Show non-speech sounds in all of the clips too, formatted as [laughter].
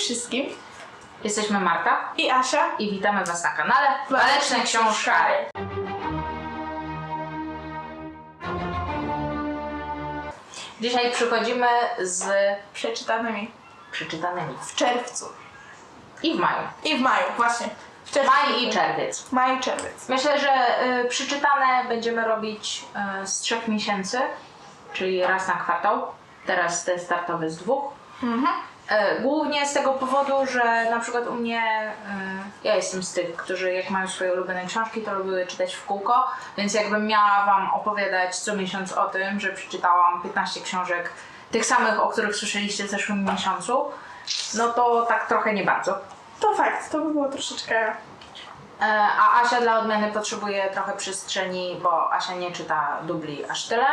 wszystkim Jesteśmy Marta i Asia. i witamy Was na kanale Waleczne Książkary. Dzisiaj przychodzimy z Przeczytanymi przeczytanymi w czerwcu i w maju. i w maju, właśnie. W czerwcu. Maj i czerwiec. Maj i czerwiec. Myślę, że y, przeczytane będziemy robić y, z trzech miesięcy, czyli raz na kwartał. Teraz te startowe z dwóch. Mhm. E, Głównie z tego powodu, że na przykład u mnie, e, ja jestem z tych, którzy jak mają swoje ulubione książki, to lubiły czytać w kółko, więc jakbym miała Wam opowiadać co miesiąc o tym, że przeczytałam 15 książek, tych samych, o których słyszeliście w zeszłym miesiącu, no to tak trochę nie bardzo. To fakt, to by było troszeczkę. E, A Asia dla odmiany potrzebuje trochę przestrzeni, bo Asia nie czyta dubli aż tyle,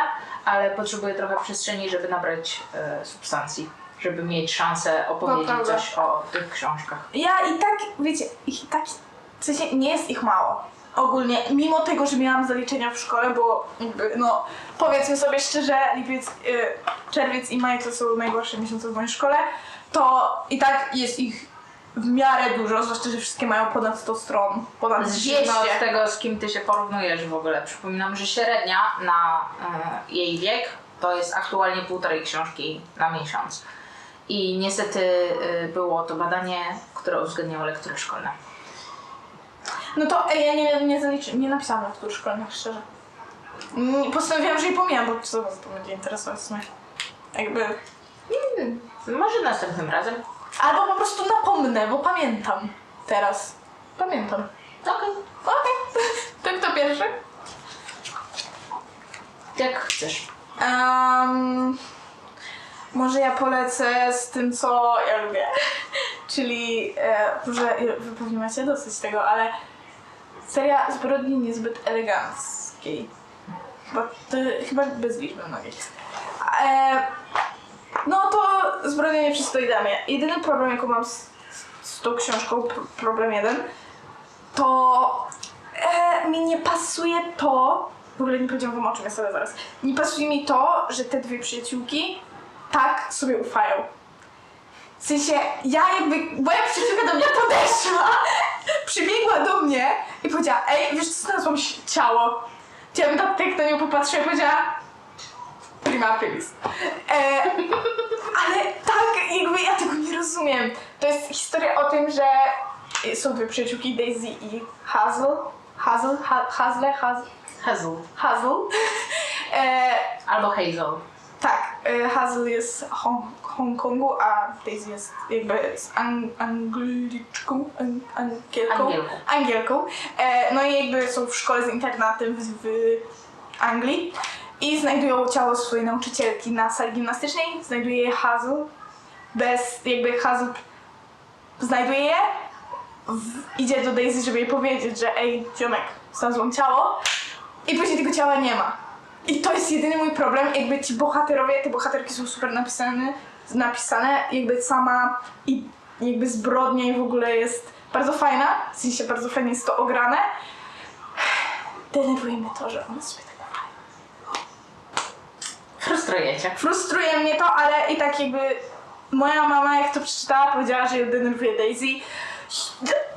ale potrzebuje trochę przestrzeni, żeby nabrać e, substancji, żeby mieć szansę opowiedzieć coś o tych książkach. Ja i tak, wiecie, ich i tak. W sensie nie jest ich mało. Ogólnie, mimo tego, że miałam zaliczenia w szkole, bo jakby, no, powiedzmy sobie szczerze, lipiec, y, czerwiec i maj to są najgorsze miesiące w mojej szkole, to i tak jest ich w miarę dużo, zwłaszcza, że wszystkie mają ponad 100 stron, ponad 200. Zwiedźmy od tego, z kim ty się porównujesz w ogóle. Przypominam, że średnia na e, jej wiek to jest aktualnie półtorej książki na miesiąc. I niestety e, było to badanie, które uwzględniało lektury szkolne. No to ja nie, nie, zaliczy, nie napisałam lektur szkolnych, szczerze. Mm, Postanowiłam, że jej pomijam, bo co was to będzie interesować w sumie. Jakby... Hmm, może następnym razem. Albo po prostu napomnę, bo pamiętam teraz. Pamiętam. Okej, Okej. [laughs] To kto pierwszy? jak chcesz. Um, może ja polecę z tym, co ja lubię. [laughs] Czyli, e, może wy pewnie macie dosyć tego, ale seria zbrodni niezbyt eleganckiej. Bo to chyba bez liczby mnogiej. E, no to zbrodnia nie przystoi damie. Jedyny problem, jaki mam z, z tą książką, pr- problem jeden, to e, mi nie pasuje to, w ogóle nie powiedziałam wam o czym jest, ale zaraz. Nie pasuje mi to, że te dwie przyjaciółki tak sobie ufają. W sensie, ja jakby, moja przyjaciółka do mnie podeszła, przybiegła do mnie i powiedziała, ej, wiesz co, znalazłam ciało. Ja bym tak na nią popatrzyła i powiedziała, prima aprilis. E, ale tak, jakby ja tego nie rozumiem. To jest historia o tym, że są dwie przyjaciółki, Daisy i Hazel. Hazel? Ha, Hazle? Haz, Hazel. Hazel. E, Albo Hazel. E, Hazel jest z Hong, Hongkongu, a Daisy jest jakby z ang, Angliczką, ang, Angielką. Angielką. Angielką. E, no i jakby są w szkole z internatem w, w Anglii i znajdują ciało swojej nauczycielki na sali gimnastycznej. Znajduje je Hazel. Bez, jakby Hazel znajduje je, w, idzie do Daisy, żeby jej powiedzieć, że ej, ziomek, znalazłam ciało i później tego ciała nie ma. I to jest jedyny mój problem, jakby ci bohaterowie, te bohaterki są super napisane, napisane jakby sama i jakby zbrodnia i w ogóle jest bardzo fajna, w sensie bardzo fajnie jest to ograne. Denerwuje mnie to, że one sobie tak ufają. Frustrujecie. Frustruje mnie to, ale i tak jakby moja mama jak to przeczytała powiedziała, że ją denerwuje Daisy.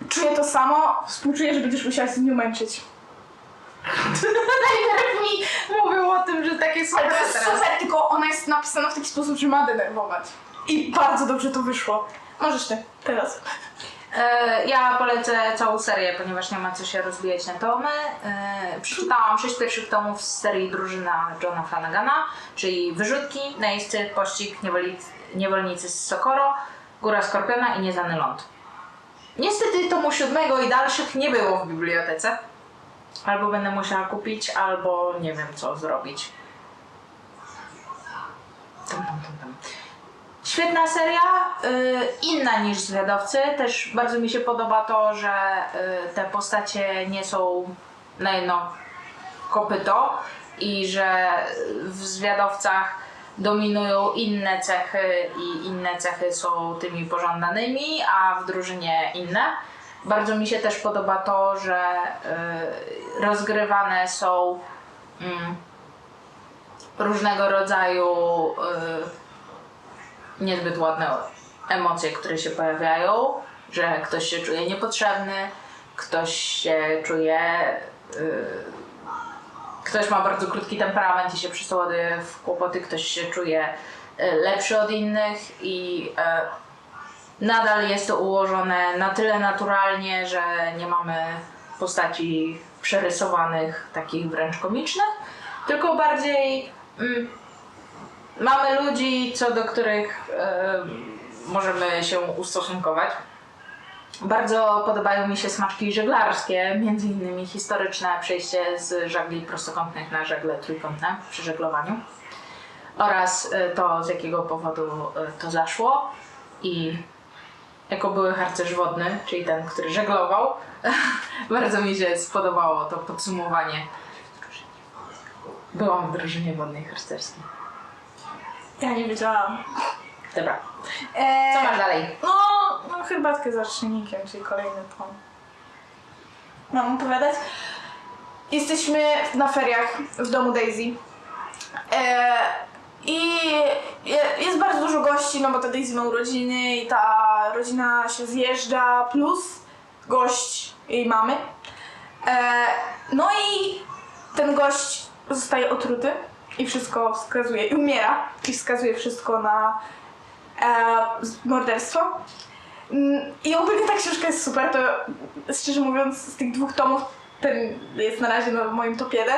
Czuję to samo, współczuję, że będziesz musiała się z nią męczyć. [laughs] Najpierw mi mówił o tym, że takie są Ale to jest super, tylko ona jest napisana w taki sposób, że ma denerwować. I bardzo dobrze to wyszło. Możesz ty, teraz. E, Ja polecę całą serię, ponieważ nie ma co się rozbijać na tomy. E, Przeczytałam sześć pierwszych tomów z serii Drużyna Johna Flanagana, czyli Wyrzutki, Najeźdźcy, Pościg, Niewolnicy, Niewolnicy z Sokoro, Góra Skorpiona i Nieznany Ląd. Niestety tomu siódmego i dalszych nie było w bibliotece. Albo będę musiała kupić, albo nie wiem co zrobić. Tam, tam, tam, tam. Świetna seria, y, inna niż Zwiadowcy. Też bardzo mi się podoba to, że y, te postacie nie są na jedno kopyto i że w Zwiadowcach dominują inne cechy i inne cechy są tymi pożądanymi, a w drużynie inne. Bardzo mi się też podoba to, że y, rozgrywane są mm, różnego rodzaju y, niezbyt ładne emocje, które się pojawiają, że ktoś się czuje niepotrzebny, ktoś się czuje. y, ktoś ma bardzo krótki temperament i się przeładuje w kłopoty, ktoś się czuje lepszy od innych i nadal jest to ułożone na tyle naturalnie, że nie mamy postaci przerysowanych, takich wręcz komicznych, tylko bardziej mm, mamy ludzi, co do których e, możemy się ustosunkować. Bardzo podobają mi się smaczki żeglarskie, między innymi historyczne przejście z żagli prostokątnych na żagle trójkątne przy żeglowaniu oraz e, to, z jakiego powodu e, to zaszło i jako były harcerz wodny, czyli ten, który żeglował, [laughs] bardzo mi się spodobało to podsumowanie. Byłam w drużynie wodnej harcerskiej. Ja nie wiedziałam. Dobra, Eee, co masz dalej? No, no herbatkę z czyli kolejny tom. Mam opowiadać? Jesteśmy na feriach w domu Daisy. E, I je- jest bardzo dużo gości, no bo Daisy ma urodziny i ta rodzina się zjeżdża, plus gość jej mamy. E, no i ten gość zostaje otruty i wszystko wskazuje, i umiera, i wskazuje wszystko na e, morderstwo. Mm, I ogólnie ta książka jest super, to szczerze mówiąc z tych dwóch tomów ten jest na razie na moim top 1.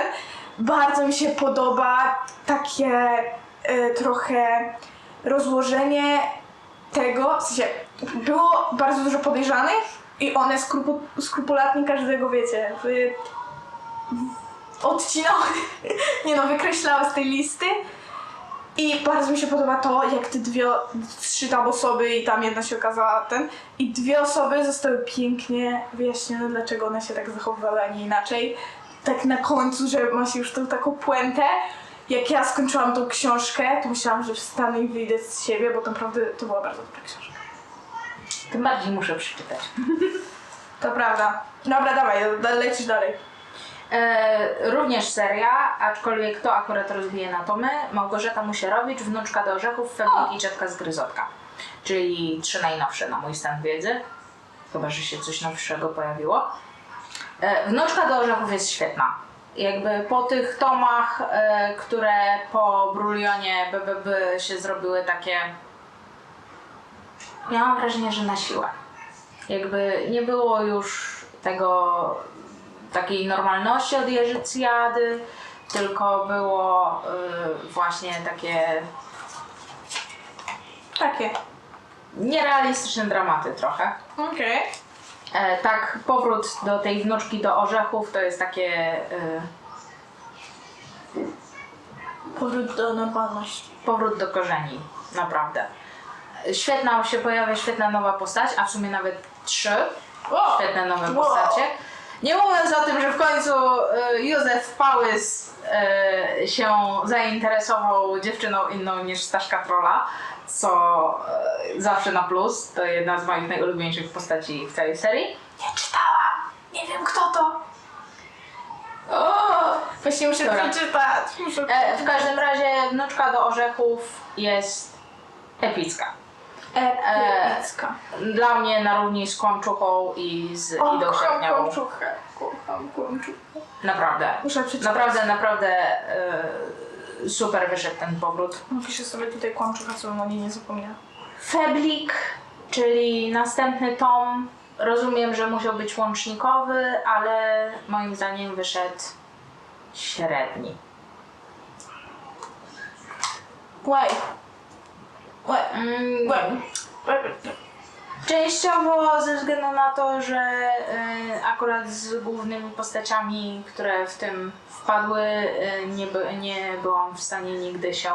Bardzo mi się podoba takie trochę rozłożenie tego, w sensie było bardzo dużo podejrzanych i one skrupu, skrupulatnie każdego, wiecie, wy, odcinały, [laughs] nie no, wykreślały z tej listy. I bardzo mi się podoba to, jak te dwie, trzy tam osoby i tam jedna się okazała ten, i dwie osoby zostały pięknie wyjaśnione, dlaczego one się tak zachowywały, a nie inaczej. Tak na końcu, że ma się już tą taką puentę. Jak ja skończyłam tą książkę, to myślałam, że wstanę i wyjdę z siebie, bo naprawdę to była bardzo dobra książka. Tym bardziej muszę przeczytać. [laughs] To prawda. Dobra, dawaj, da- lecisz dalej. E, również seria, aczkolwiek to akurat rozbije na tomy. Małgorzata Musierowicz, wnuczka do orzechów, Febrik i ciotka z Gryzotka. Czyli trzy najnowsze na mój stan wiedzy. Chyba, że się coś nowszego pojawiło. E, wnuczka do orzechów jest świetna. Jakby po tych tomach, e, które po Brulionie BBB się zrobiły takie... Miałam wrażenie, że na siłę. Jakby nie było już tego takiej normalności od Jerzycjady, tylko było y, właśnie takie Takie. nierealistyczne dramaty trochę. Okej. E, tak, powrót do tej wnuczki do orzechów to jest takie y, Powrót do normalności. powrót do korzeni, naprawdę. Świetna się pojawia, świetna nowa postać, a w sumie nawet trzy Wow. świetne nowe Wow. postacie. Nie mówiąc o tym, że w końcu y, Józef Pałys y, się zainteresował dziewczyną inną niż Staszka Trolla, co y, zawsze na plus. To jedna z moich najulubieńszych postaci w całej serii. Nie czytałam. Nie wiem kto to. O, właśnie muszę Dobra. przeczytać. Muszę... E, w każdym razie wnuczka do orzechów jest epicka. Epicka. Dla mnie na równi z Kłamczuchą i z O, Idą kocham kłamczuchę. Kocham kłamczuchę. Naprawdę. Muszę przeczytać. Naprawdę, naprawdę e, super wyszedł ten powrót. Napiszę sobie tutaj kłamczucha, co bym o niej nie zapomniała. Feblik, czyli następny tom. Rozumiem, że musiał być łącznikowy, ale moim zdaniem wyszedł średni. Łaj. Mm. Częściowo ze względu na to, że y, akurat z głównymi postaciami, które w tym wpadły, y, nie, by, nie byłam w stanie nigdy się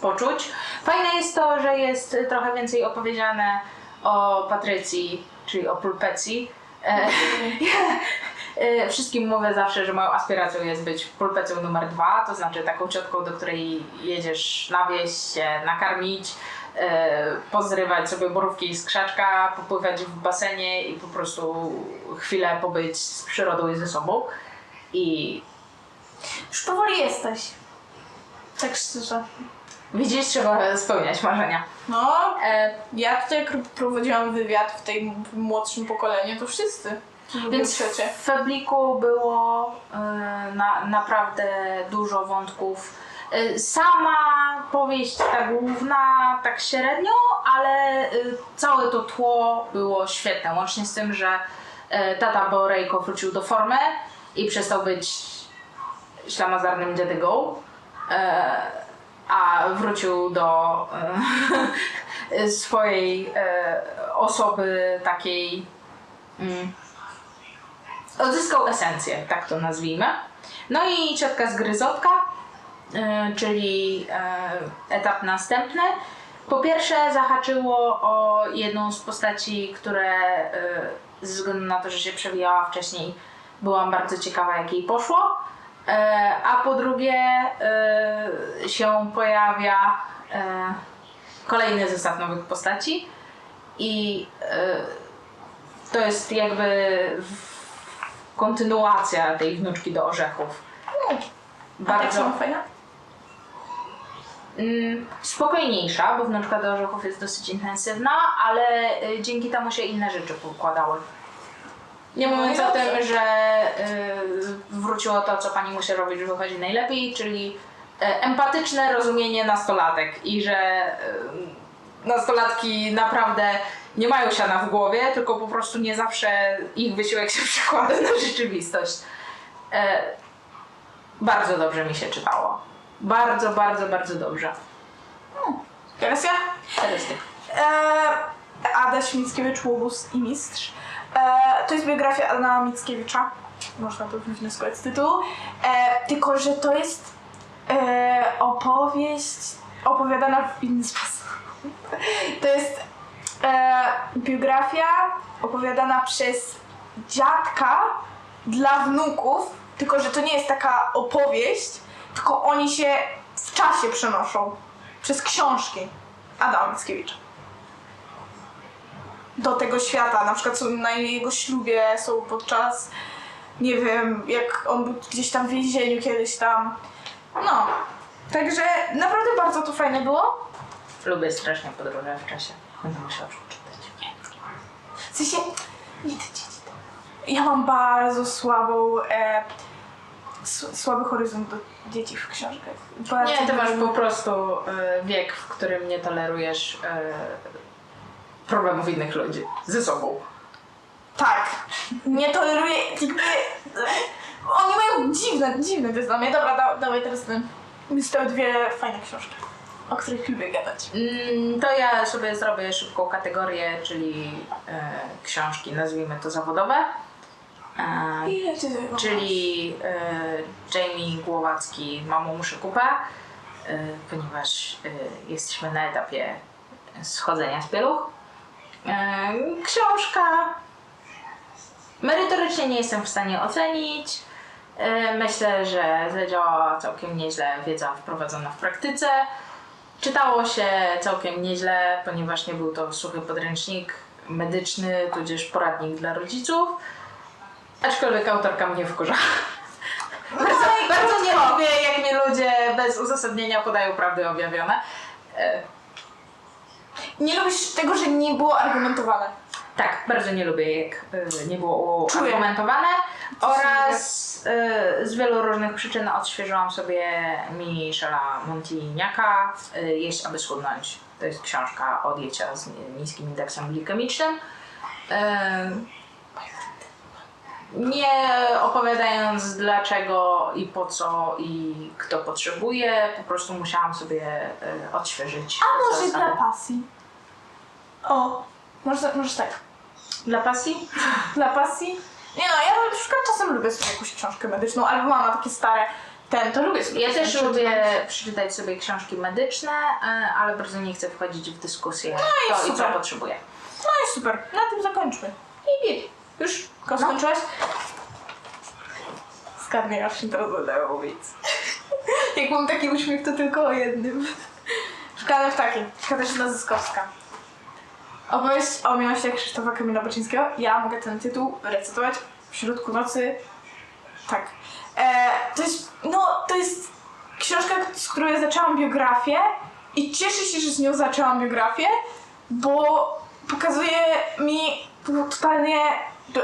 poczuć. Fajne jest to, że jest trochę więcej opowiedziane o Patrycji, czyli o Pulpecji. E, [laughs] Wszystkim mówię zawsze, że moją aspiracją jest być pulpecją numer dwa, to znaczy taką ciotką, do której jedziesz na wieś się nakarmić, e, pozrywać sobie borówki z krzaczka, popływać w basenie i po prostu chwilę pobyć z przyrodą i ze sobą. I Już powoli jesteś. Tak szczerze. Widzisz, trzeba spełniać marzenia. No, E, ja tutaj jak prowadziłam wywiad w tej młodszym pokoleniu, to wszyscy. Więc trzecie. w Febliku było e, na, naprawdę dużo wątków. E, Sama powieść ta główna tak średnio, ale e, całe to tło było świetne. Łącznie z tym, że e, tata Borejko wrócił do formy i przestał być ślamazarnym dziadygą. E, a wrócił do e, [laughs] swojej e, osoby takiej mm, odzyskał esencję, tak to nazwijmy. No i ciotka zgryzotka, y, czyli y, etap następny. Po pierwsze zahaczyło o jedną z postaci, które y, ze względu na to, że się przewijała wcześniej, byłam bardzo ciekawa jak jej poszło. A po drugie się pojawia kolejny zestaw nowych postaci i to jest jakby w- kontynuacja tej wnuczki do orzechów. A tak Bardzo samo fajna? mm, spokojniejsza, bo wnuczka do orzechów jest dosyć intensywna, ale y, dzięki temu się inne rzeczy poukładały. Nie No mówiąc o tym, że y, wróciło to, co pani musi robić, że wychodzi najlepiej, czyli y, empatyczne rozumienie nastolatek i że y, nastolatki naprawdę nie mają siana w głowie, tylko po prostu nie zawsze ich wysiłek się [laughs] przekłada na rzeczywistość. E, bardzo dobrze mi się czytało. Bardzo, bardzo, bardzo dobrze. Teraz ja? Teraz ty. E, Adaś Mickiewicz, Łobuz i Mistrz. E, to jest biografia Adama Mickiewicza. Można to wnioskować z tytułu. E, tylko, że to jest e, opowieść opowiadana w inny sposób. [laughs] To jest e, biografia opowiadana przez dziadka dla wnuków, tylko że to nie jest taka opowieść, tylko oni się w czasie przenoszą przez książki Adama Mickiewicza do tego świata. Na przykład są na jego ślubie, są podczas, nie wiem, jak on był gdzieś tam w więzieniu kiedyś tam. No. Także naprawdę bardzo to fajne było. Lubię strasznie podróże w czasie. Będę musiała przeczytać. W sensie, nie te dzieci. Ja mam bardzo słabą, e, s- słaby horyzont do dzieci w książkach. Bardzo Nie, ty masz po prostu e, wiek, w którym nie tolerujesz e, problemów innych ludzi ze sobą. Tak. Nie toleruję jakby... Oni mają dziwne, dziwne te zdanie. Dobra, da, dawaj teraz ten. Zostały dwie fajne książki, o których lubię gadać. Mm, To ja sobie zrobię szybką kategorię, czyli e, książki, nazwijmy to zawodowe. E, Ile ty tego czyli e, Jamie Głowacki Mamo muszę kupę, e, ponieważ e, jesteśmy na etapie schodzenia z pieluch. E, książka merytorycznie nie jestem w stanie ocenić. Myślę, że zadziałała całkiem nieźle wiedza wprowadzona w praktyce. Czytało się całkiem nieźle, ponieważ nie był to suchy podręcznik medyczny, tudzież poradnik dla rodziców. Aczkolwiek autorka mnie wkurza. bardzo, bardzo nie lubię, jak mi ludzie bez uzasadnienia podają prawdy objawione. E, Nie lubisz tego, że nie było argumentowane. tak, bardzo nie lubię, jak e, nie było Czuję. argumentowane. Oraz e, z wielu różnych przyczyn odświeżyłam sobie Michela Montignaca e, Jeść, aby schudnąć. To jest książka o diecie z niskim indeksem glikemicznym. E, nie opowiadając dlaczego i po co i kto potrzebuje, po prostu musiałam sobie e, odświeżyć. A może zasady. dla pasji? O, może, może tak. Dla pasji? Dla pasji? Nie no, ja na przykład czasem lubię sobie jakąś książkę medyczną, albo mam takie stare, ten, to lubię sobie Ja też przeczytać. lubię przeczytać sobie książki medyczne, e, ale bardzo nie chcę wchodzić w dyskusję i kto i co super. potrzebuje. No i super, na tym zakończmy. I idź. Już No. skończyłaś? Skarbnie, aż się teraz będę mówić. Jak mam taki uśmiech, to tylko o jednym. Szklane ptaki, Katarzyna Zyskowska. Opowieść o miłości Krzysztofa Kamila Baczyńskiego. Ja mogę ten tytuł recytować w środku nocy. Tak. E, to jest, no, to jest książka, z której ja zaczęłam biografię I cieszę się, że z nią zaczęłam biografię, bo pokazuje mi totalnie,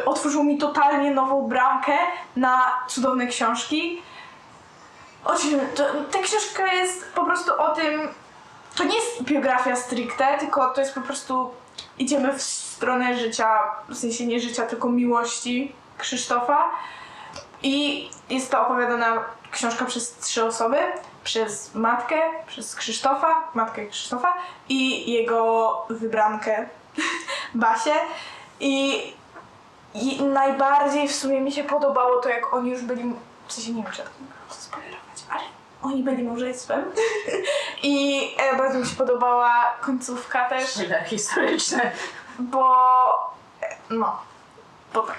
otworzył mi totalnie nową bramkę na cudowne książki. O czym, to, ta książka jest po prostu o tym, to nie jest biografia stricte, tylko to jest po prostu, idziemy w stronę życia, w sensie nie życia, tylko miłości Krzysztofa. I jest to opowiadana książka przez trzy osoby. Przez matkę, przez Krzysztofa, matkę Krzysztofa i jego wybrankę [laughs] Basię. I, I najbardziej w sumie mi się podobało to, jak oni już byli, w sensie nie wiem, czy ja to mogę spoilerować, ale oni byli małżeństwem. I e, bardzo mi się podobała końcówka też Tyle historyczne. bo e, no, bo tak.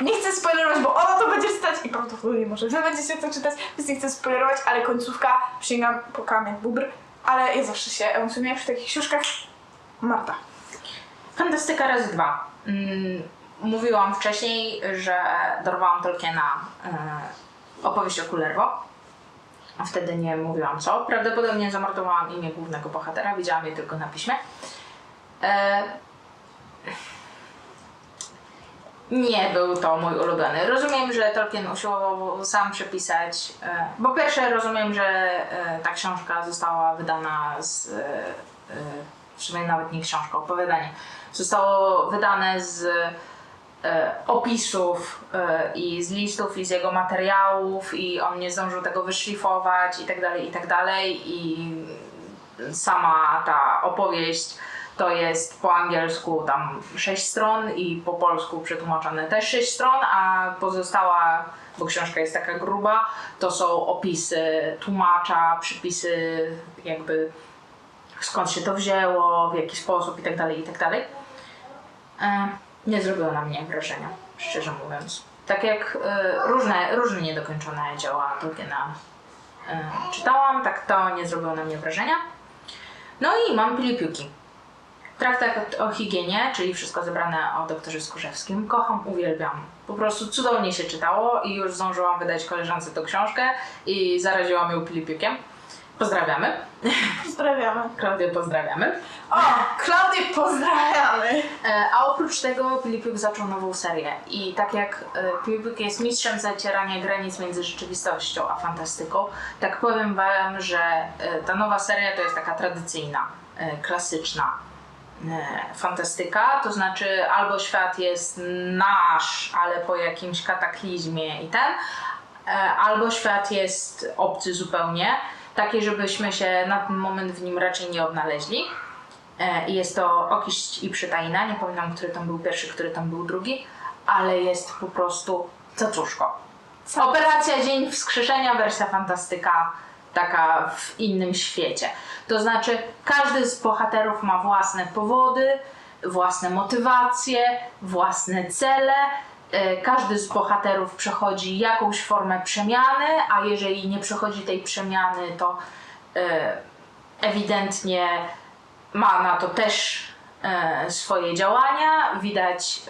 Nie chcę spoilerować, bo ono to będzie czytać i prawdopodobnie może wy będziecie to czytać, więc nie chcę spoilerować, ale końcówka przysięgam po kamień bubr, ale ja zawsze się emocjonuję przy takich książkach. Marta. Fantastyka razy dwa. Mm, Mówiłam wcześniej, że dorwałam Tolkiena e, opowieść o Kullerwo. A wtedy nie mówiłam co. Prawdopodobnie zamordowałam imię głównego bohatera, widziałam je tylko na piśmie. E, nie był to mój ulubiony. Rozumiem, że Tolkien usiłował sam przepisać, e, bo pierwsze rozumiem, że e, ta książka została wydana z, e, e, w sumie nawet nie książka, opowiadanie, zostało wydane z opisów e, i z listów i z jego materiałów i on nie zdążył tego wyszlifować i tak dalej, i tak dalej i sama ta opowieść to jest po angielsku tam 6 stron i po polsku przetłumaczone też 6 stron, a pozostała, bo książka jest taka gruba, to są opisy tłumacza, przypisy jakby skąd się to wzięło, w jaki sposób i tak dalej, i tak dalej. Nie zrobiło na mnie wrażenia, szczerze mówiąc. Tak jak e, różne, różne niedokończone dzieła Tolkiena e, czytałam, tak to nie zrobiło na mnie wrażenia. No i mam Pilipiuki. Traktat o higienie, czyli wszystko zebrane o doktorze Skórzewskim. Kocham, uwielbiam. Po prostu cudownie się czytało i już zdążyłam wydać koleżance tą książkę i zaraziłam ją Pilipiukiem. Pozdrawiamy. Pozdrawiamy. Klaudię pozdrawiamy. O, Klaudię pozdrawiamy. E, A oprócz tego Pilipiuk zaczął nową serię i tak jak e, jest mistrzem zacierania granic między rzeczywistością a fantastyką, tak powiem wam, że e, ta nowa seria to jest taka tradycyjna, e, klasyczna e, fantastyka, to znaczy albo świat jest nasz, ale po jakimś kataklizmie i ten, e, albo świat jest obcy zupełnie, taki, żebyśmy się na ten moment w nim raczej nie odnaleźli. E, i Jest to Okiść i Przytajna. Nie pamiętam, który tam był pierwszy, który tam był drugi, ale jest po prostu cacuszko. Operacja Dzień Wskrzeszenia, wersja fantastyka, taka w innym świecie. To znaczy, każdy z bohaterów ma własne powody, własne motywacje, własne cele. E, Każdy z bohaterów przechodzi jakąś formę przemiany, a jeżeli nie przechodzi tej przemiany, to e, ewidentnie ma na to też e, swoje działania. Widać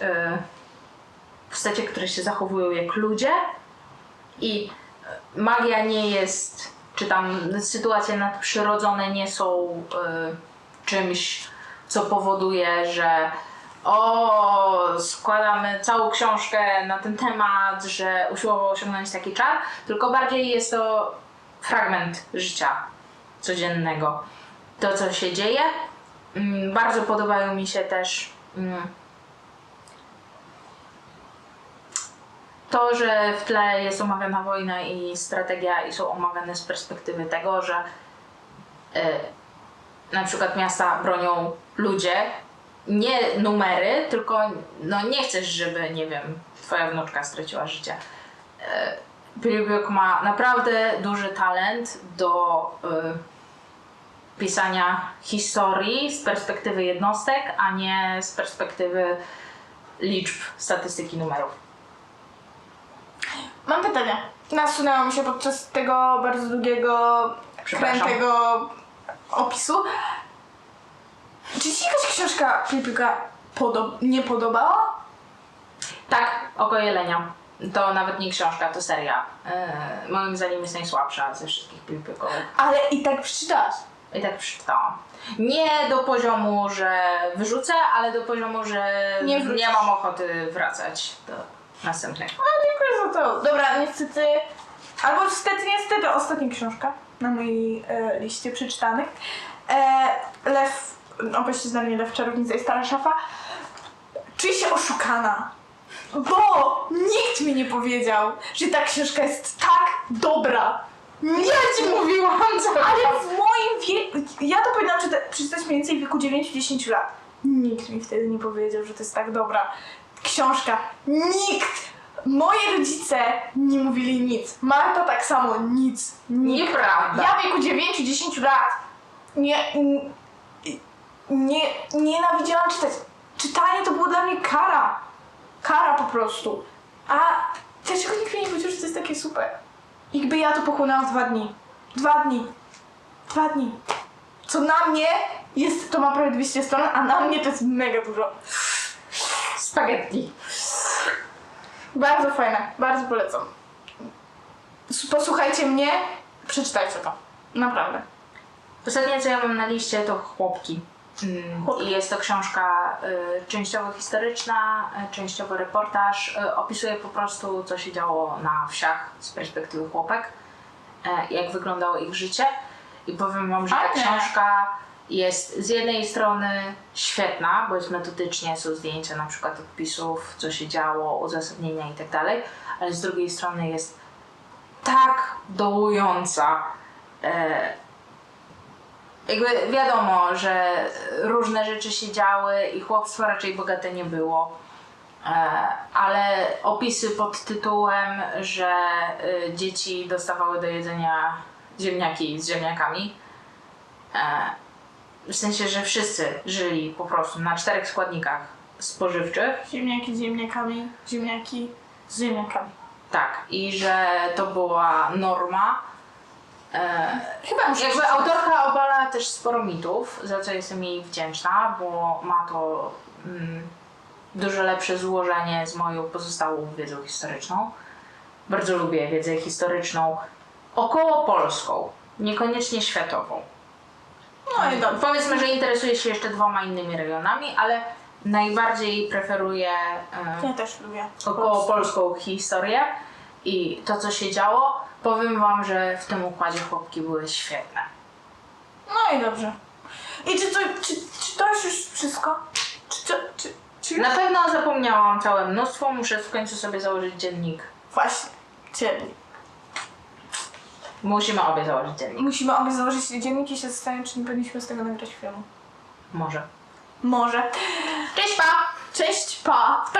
postacie, które się zachowują jak ludzie i magia nie jest, czy tam sytuacje nadprzyrodzone nie są czymś, co powoduje, że o, składamy całą książkę na ten temat, że usiłował osiągnąć taki czar, tylko bardziej jest to fragment życia codziennego. To, co się dzieje. Mm, Bardzo podobają mi się też mm, to, że w tle jest omawiana wojna i strategia i są omawiane z perspektywy tego, że e, na przykład miasta bronią ludzie, nie numery, tylko no nie chcesz, żeby, nie wiem, twoja wnuczka straciła życie. E, Pilipiuk ma naprawdę duży talent do e, pisania historii z perspektywy jednostek, a nie z perspektywy liczb, statystyki numerów. Mam pytanie. Nasunęło mi się podczas tego bardzo długiego, krętego opisu. Czy ci się jakaś książka Filipiuka nie podobała? Tak, Oko Jelenia. To nawet nie książka, to seria. Yy, moim zdaniem jest najsłabsza ze wszystkich piłpykowych. Ale i tak przeczytałaś. I tak przeczytałam. Nie do poziomu, że wyrzucę, ale do poziomu, że Nie nie, wrócisz. mam ochoty wracać do następnego. No, dziękuję za to. Dobra, niestety, albo niestety, niestety, ostatnia książka na mojej e, liście przeczytanych. E, Lew, no byście znali Lew Czarownica i Stara Szafa. Czuję się oszukana, bo nikt mi nie powiedział, że ta książka jest tak dobra. Ja ci mówiłam, co Ale w moim wieku, ja to powinnam czyta- przeczytać mniej więcej w wieku 9-10 lat. Nikt mi wtedy nie powiedział, że to jest tak dobra książka. Nikt! Moi rodzice nie mówili nic. Marta tak samo, nic. Nikt. Nieprawda. Ja w wieku 9-10 lat nie, nie, nienawidziałam czytać. Czytanie to było dla mnie kara. Kara po prostu. A dlaczego nikt mi nie powiedział, że to jest takie super? Jakby ja to pochłonęłam w dwa dni. Dwa dni. Dwa dni. Co na mnie jest, to ma prawie 200 stron, a na mnie to jest mega dużo. Spaghetti. Bardzo fajne, bardzo polecam. Posłuchajcie mnie, przeczytajcie to. Naprawdę. Ostatnie co ja mam na liście to chłopki. Chłopki. I jest to książka y, częściowo historyczna, y, częściowo reportaż. Y, opisuje po prostu, co się działo na wsiach z perspektywy chłopek, y, jak wyglądało ich życie. I powiem Wam, że ta Fajne. książka jest z jednej strony świetna, bo jest metodycznie, są zdjęcia na przykład odpisów, co się działo, uzasadnienia i tak ale z drugiej strony jest tak dołująca. Jakby wiadomo, że różne rzeczy się działy i chłopstwo raczej bogate nie było. E, ale opisy pod tytułem, że e, dzieci dostawały do jedzenia ziemniaki z ziemniakami. E, w sensie, że wszyscy żyli po prostu na czterech składnikach spożywczych. Ziemniaki z ziemniakami, ziemniaki z ziemniakami. Tak, i że to była norma. E, Chyba muszę Jakby przeczytać. autorka obala też sporo mitów, za co jestem jej wdzięczna, bo ma to mm, dużo lepsze złożenie z moją pozostałą wiedzą historyczną. Bardzo lubię wiedzę historyczną około polską, niekoniecznie światową. No i dobrze. Powiedzmy, że interesuję się jeszcze dwoma innymi regionami, ale najbardziej preferuję e, Ja też lubię. około polską historię i to, co się działo. Powiem Wam, że w tym układzie chłopki były świetne. No i dobrze. I czy to, czy, czy to jest już wszystko? Czy, czy, czy, czy już? Na pewno zapomniałam całe mnóstwo, muszę w końcu sobie założyć dziennik. Właśnie. Czyli Musimy obie założyć dziennik. musimy obie założyć dzienniki i się zastanawiam, czy nie powinniśmy z tego nagrać filmu. Może. Może. Cześć, pa! Cześć, pa! W